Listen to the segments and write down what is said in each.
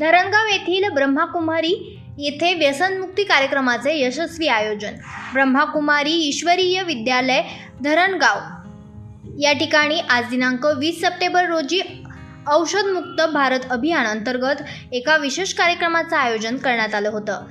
धरणगाव येथील ब्रह्माकुमारी येथे व्यसनमुक्ती कार्यक्रमाचे यशस्वी आयोजन. ब्रह्माकुमारी ईश्वरीय विद्यालय धरणगाव या ठिकाणी आज दिनांक वीस सप्टेंबर रोजी औषधमुक्त भारत अभियान अंतर्गत एका विशेष कार्यक्रमाचं आयोजन करण्यात आलं होतं.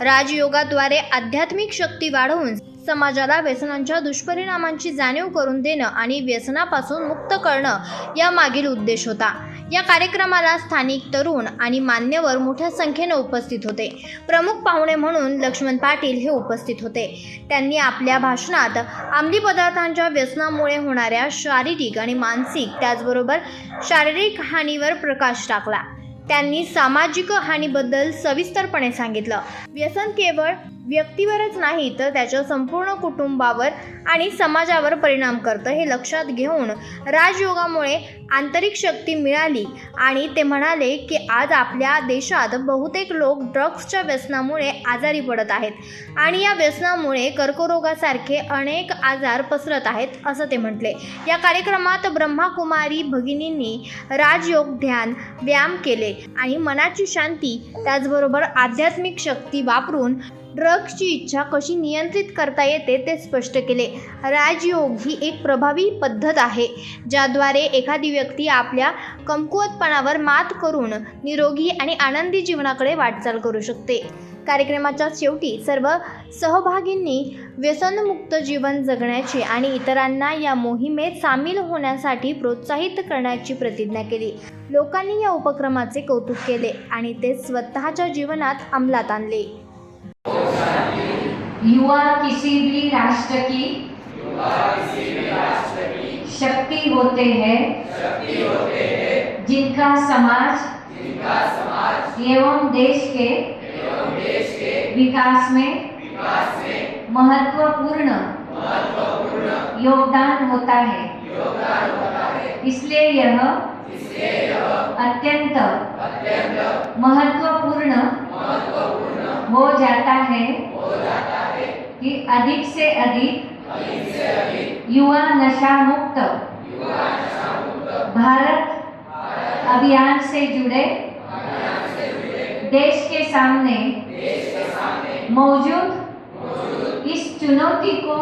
राजयोगाद्वारे आध्यात्मिक शक्ती वाढवून समाजाला व्यसनांच्या दुष्परिणामांची जाणीव करून देणं आणि व्यसनापासून मुक्त करणं या मागील उद्देश होता. या कार्यक्रमाला स्थानिक तरुण आणि मान्यवर मोठ्या संख्येनं उपस्थित होते. प्रमुख पाहुणे म्हणून लक्ष्मण पाटील हे उपस्थित होते. त्यांनी आपल्या भाषणात अंमली पदार्थांच्या व्यसनामुळे होणाऱ्या शारीरिक आणि मानसिक त्याचबरोबर शारीरिक हानीवर प्रकाश टाकला. त्यांनी सामाजिक हानीबद्दल सविस्तरपणे सांगितलं. व्यसन केवळ व्यक्तीवरच नाही तर त्याच्या संपूर्ण कुटुंबावर आणि समाजावर परिणाम करतं हे लक्षात घेऊन राजयोगामुळे आंतरिक शक्ती मिळाली. आणि ते म्हणाले की आज आपल्या देशात बहुतेक लोक ड्रग्सच्या व्यसनामुळे आजारी पडत आहेत. आणि या व्यसनामुळे कर्करोगासारखे अनेक आजार पसरत आहेत असं ते म्हटले. या कार्यक्रमात ब्रह्माकुमारी भगिनींनी राजयोग ध्यान व्यायाम केले. आणि मनाची शांती त्याचबरोबर आध्यात्मिक शक्ती वापरून ड्रग्सची इच्छा कशी नियंत्रित करता येते ते स्पष्ट केले. राजयोग ही एक प्रभावी पद्धत आहे ज्याद्वारे एखादी व्यक्ती आपल्या कमकुवतपणावर मात करून निरोगी आणि आनंदी जीवनाकडे वाटचाल करू शकते. कार्यक्रमाच्या शेवटी सर्व सहभागींनी व्यसनमुक्त जीवन जगण्याची आणि इतरांना या मोहिमेत सामील होण्यासाठी प्रोत्साहित करण्याची प्रतिज्ञा केली. लोकांनी या उपक्रमाचे कौतुक केले आणि ते स्वतःच्या जीवनात अंमलात आणले. युवा किसी भी राष्ट्र की शक्ति होते हैं। जिनका समाज एवं देश के विकास में महत्वपूर्ण योगदान होता है। इसलिए यह अत्यंत महत्वपूर्ण हो जाता है। की अधिक से अधिक युवा नशा मुक्त भारत अभियान से जुड़े. देश के सामने मौजूद इस चुनौती को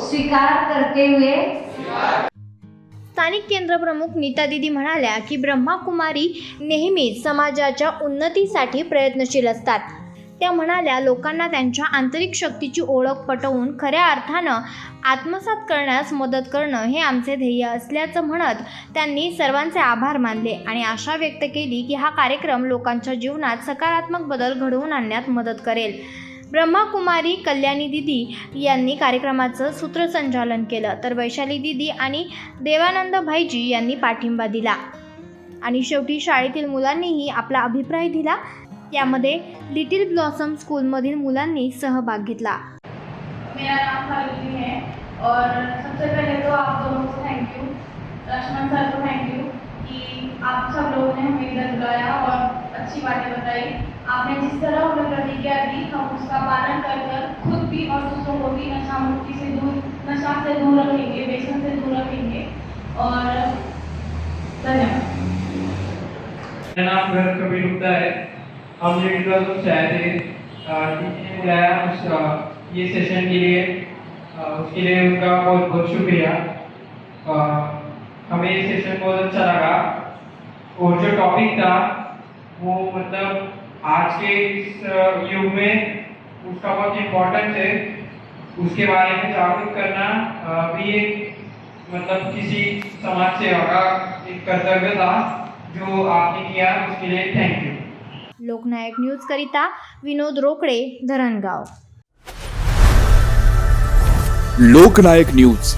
स्वीकार करते हुए स्थानिक केंद्रप्रमुख नीता दिदी म्हणाल्या की ब्रह्माकुमारी नेहमीच समाजाच्या उन्नतीसाठी प्रयत्नशील असतात. त्या म्हणाल्या लोकांना त्यांच्या आंतरिक शक्तीची ओळख पटवून खऱ्या अर्थानं आत्मसात करण्यास मदत करणं हे आमचे ध्येय असल्याचं म्हणत त्यांनी सर्वांचे आभार मानले आणि आशा व्यक्त केली की हा कार्यक्रम लोकांच्या जीवनात सकारात्मक बदल घडवून आणण्यात मदत करेल. ब्रह्माकुमारी कल्याणी दिदी यांनी कार्यक्रमाचं सूत्रसंचालन केलं. तर वैशाली दिदी आणि देवानंद भाईजी यांनी पाठिंबा दिला. आणि शेवटी शाळेतील मुलांनीही आपला अभिप्राय दिला. यामध्ये लिटिल ब्लॉसम स्कूलमधील मुलांनी सहभाग घेतला. मेरा नाम फारूकी है और सबसे पहले तो आप दोनों को थैंक यू लक्ष्मण सर को थैंक यू कि आप सब लोगों ने हमें इधर बुलाया और अच्छी बातें बताई। आपने जिस तरह हमें प्रतिज्ञा दी हम उसका पालन कर कर खुद भी और दूसरों को भी नशा मुक्ति से दूर नशा से दूर रखेंगे व्यसन से दूर रखेंगे। और धन्यवाद। मेरा नाम भरत कबीर गुप्ता है। हम लिटिल क्लास से थे अ, टीचर ने बुलाया उस ये सेशन के लिए। उसके लिए उनका बहुत बहुत शुक्रिया। हमें ये सेशन बहुत अच्छा लगा। और जो टॉपिक था वो मतलब आज के इस युग में उसका बहुत इम्पोर्टेंस है। उसके बारे में जागरूक करना भी एक मतलब किसी समाज सेवा का एक कर्तव्य था जो आपने किया उसके लिए थैंक यू लोकनायक न्यूजकरिता विनोद रोकडे धरणगाव. लोकनायक न्यूज.